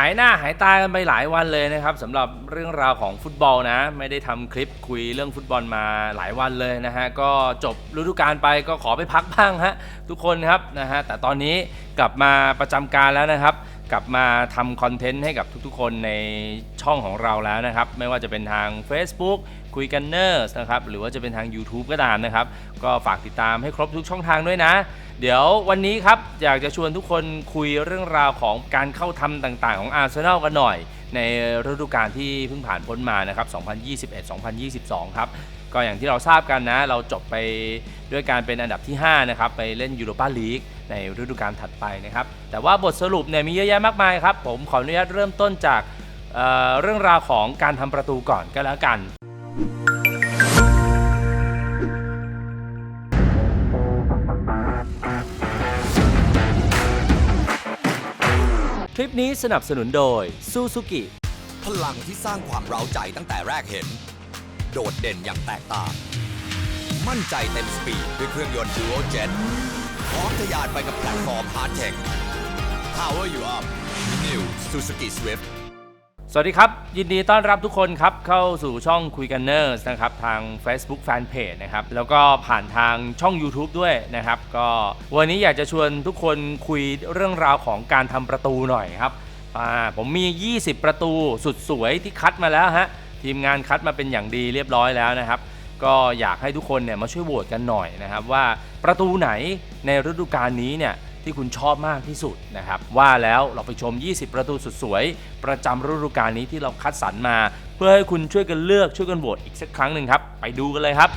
หายหน้าหายตากันไปหลายวันเลยนะครับสำหรับเรื่องราวของฟุตบอลนะ ไม่ได้ทำคลิปคุยเรื่องฟุตบอลมาหลายวันเลยนะฮะก็จบฤดูกาลไปก็ขอไปพักบ้างฮะทุกคนครับนะฮะแต่ตอนนี้กลับมาประจำการแล้วนะครับ กลับมาทำคอนเทนต์ให้กับทุกๆ คนในช่องของเราแล้วนะครับ ไม่ว่าจะเป็นทาง Facebook คุยกันเนอร์สนะครับหรือว่าจะเป็นทาง YouTube ก็ตามนะครับ ก็ฝากติดตามให้ครบทุกช่องทางด้วยนะ เดี๋ยววันนี้ครับ อยากจะชวนทุกคนคุยเรื่องราวของการเข้าทำต่างๆ ของอาร์เซนอลกันหน่อย ในฤดูกาลที่เพิ่งผ่านพ้นมานะครับ 2021-2022 ครับก็อย่างที่เราทราบกันนะ เราจบไปด้วยการเป็นอันดับที่ 5 นะครับ ไปเล่นยูโรปาลีกในฤดูกาลถัดไปนะครับ แต่ว่าบทสรุปเนี่ยมีเยอะแยะมากมายครับ ผมขออนุญาตเริ่มต้นจากเเรื่องราวของการทำประตูก่อนก็แล้วกัน ลิปนี้สนับสนุนโดยซูซูกิพลังที่สร้างความเร้าใจตั้งแต่แรกเห็น โดดเด่นอย่างแตกต่าง มั่นใจเต็มสปีดด้วยเครื่องยนต์ Dual Jet พร้อมทะยานไปกับแพลตฟอร์ม Hard Tech Power You Up New Suzuki Swift ส วัสดีครับ ยินดีต้อนรับทุกคนครับ เข้าสู่ช่องคุยกันเนอร์นะครับ ทาง Facebook Fanpage นะครับ แล้วก็ผ่านทางช่อง YouTube ด้วยนะครับ ก็วันนี้อยากจะชวนทุกคนคุยเรื่องราวของการทำประตูหน่อยครับผมมี 20 ประตูสุดสวยที่คัดมาแล้วฮะ ทีมงานคัดมาเป็นอย่างดีเรียบร้อยแล้วนะครับ ก็อยากให้ทุกคนเนี่ยมาช่วยโหวตกันหน่อยนะครับ ว่าประตูไหนในฤดูกาลนี้เนี่ย ที่คุณชอบมากที่สุดนะครับ ว่าแล้วเราไปชม 20 ประตูสุดสวย ประจำฤดูกาลนี้ที่เราคัดสรรมา เพื่อให้คุณช่วยกันเลือกช่วยกันโหวตอีกสักครั้งหนึ่งครับ ไปดูกันเลยครับ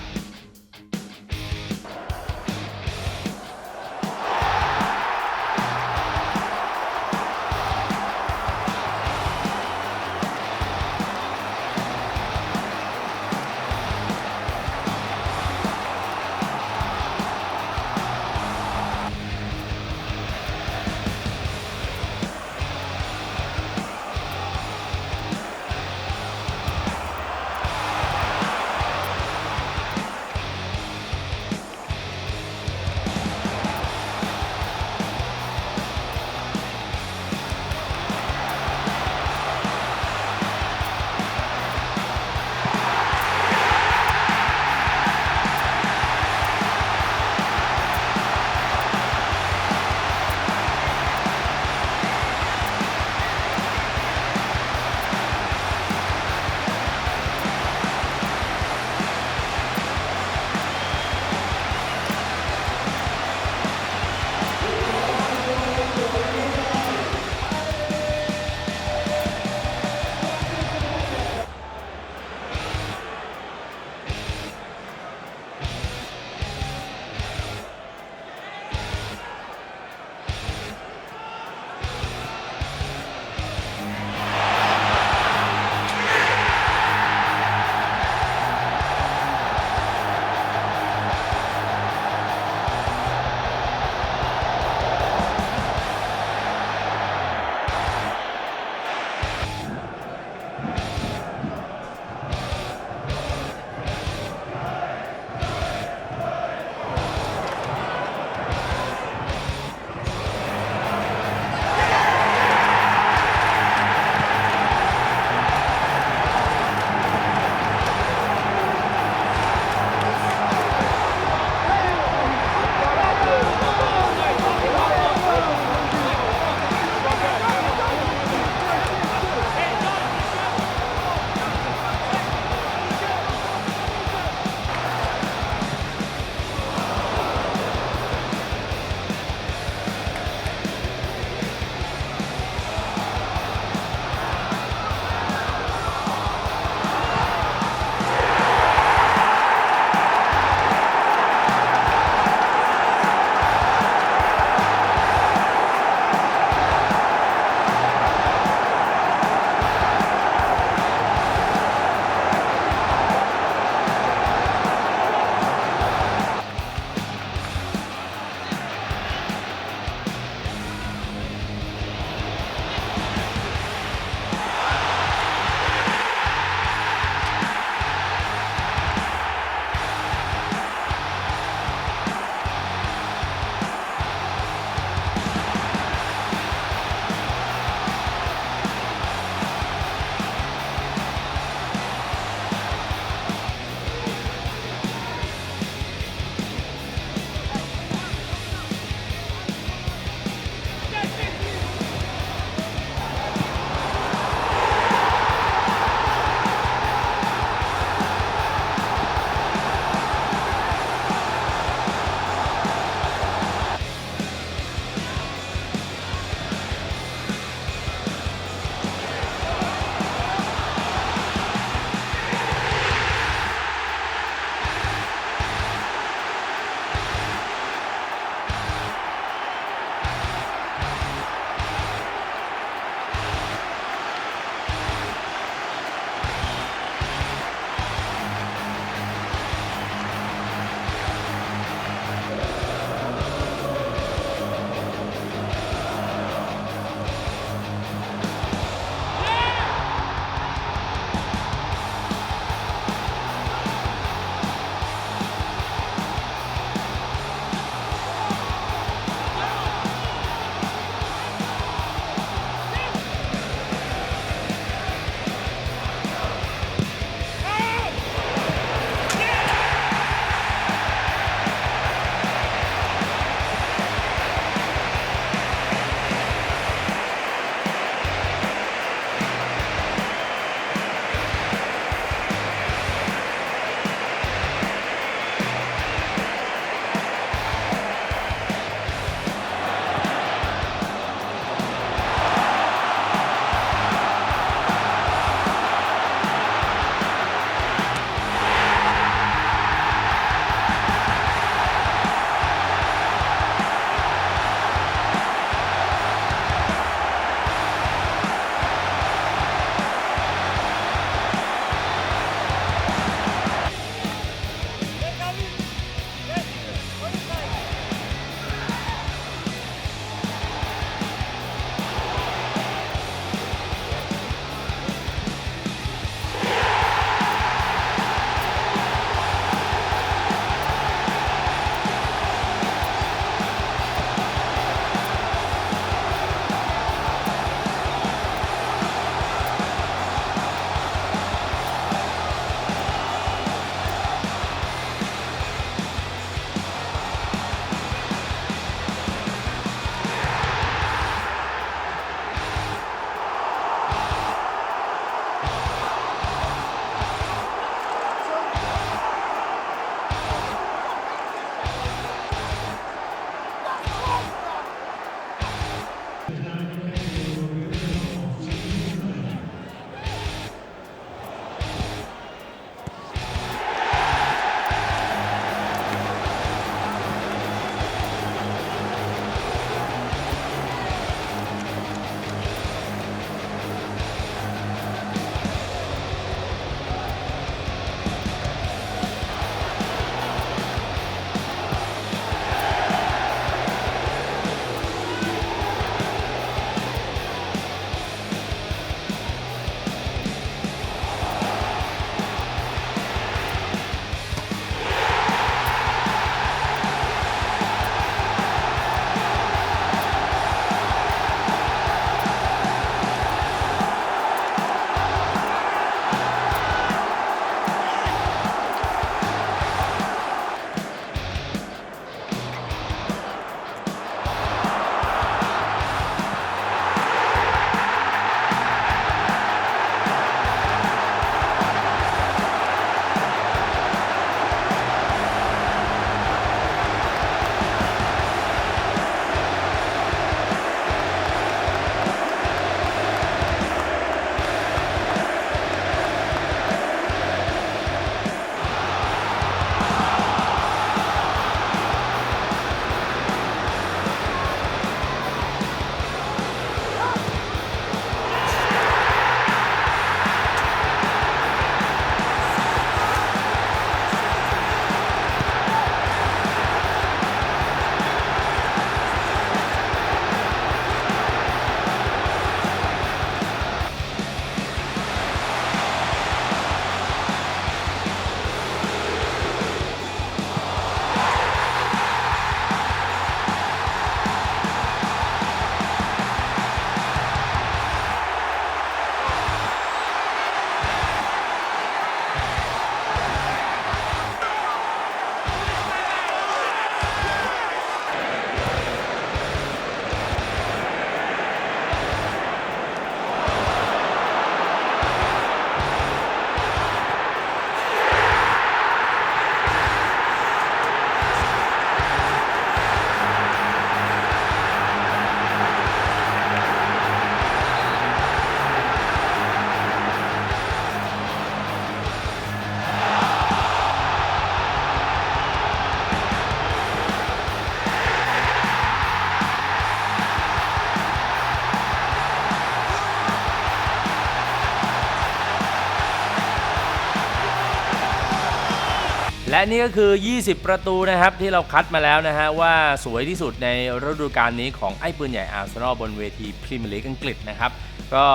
และนี่ก็คือ 20 ประตูนะครับที่เราคัดมาแล้วนะฮะว่าสวยที่สุดในฤดูกาลนี้ของไอ้ปืนใหญ่อาร์เซนอลบนเวทีพรีเมียร์ลีกอังกฤษนะครับก็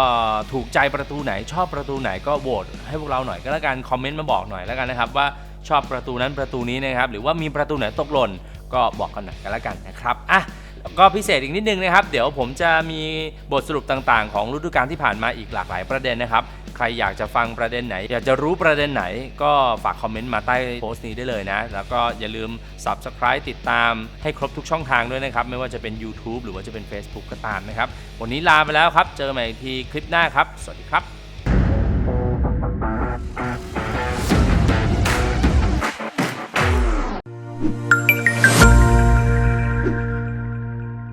ถูกใจประตูไหนชอบประตูไหนก็โหวตให้พวกเราหน่อยก็แล้วกันคอมเมนต์มาบอกหน่อยแล้วกันนะครับว่าชอบประตูนั้นประตูนี้นะครับหรือว่ามีประตูไหนตกหล่นก็บอกกันหน่อยกันแล้วกันนะครับอะก็พิเศษอีกนิดนึงนะครับ เดี๋ยวผมจะมีบทสรุปต่างๆ ของฤดูกาลที่ผ่านมาอีกหลากหลายประเด็นนะครับ ใครอยากจะฟังประเด็นไหน อยากจะรู้ประเด็นไหน ก็ฝากคอมเมนต์มาใต้โพสต์นี้ได้เลยนะ แล้วก็อย่าลืม Subscribe ติดตามให้ครบทุกช่องทางด้วยนะครับ ไม่ว่าจะเป็น YouTube หรือว่าจะเป็น Facebook ก็ตามนะครับ วันนี้ลาไปแล้วครับ เจอกันใหม่อีกทีคลิปหน้าครับ สวัสดีครับ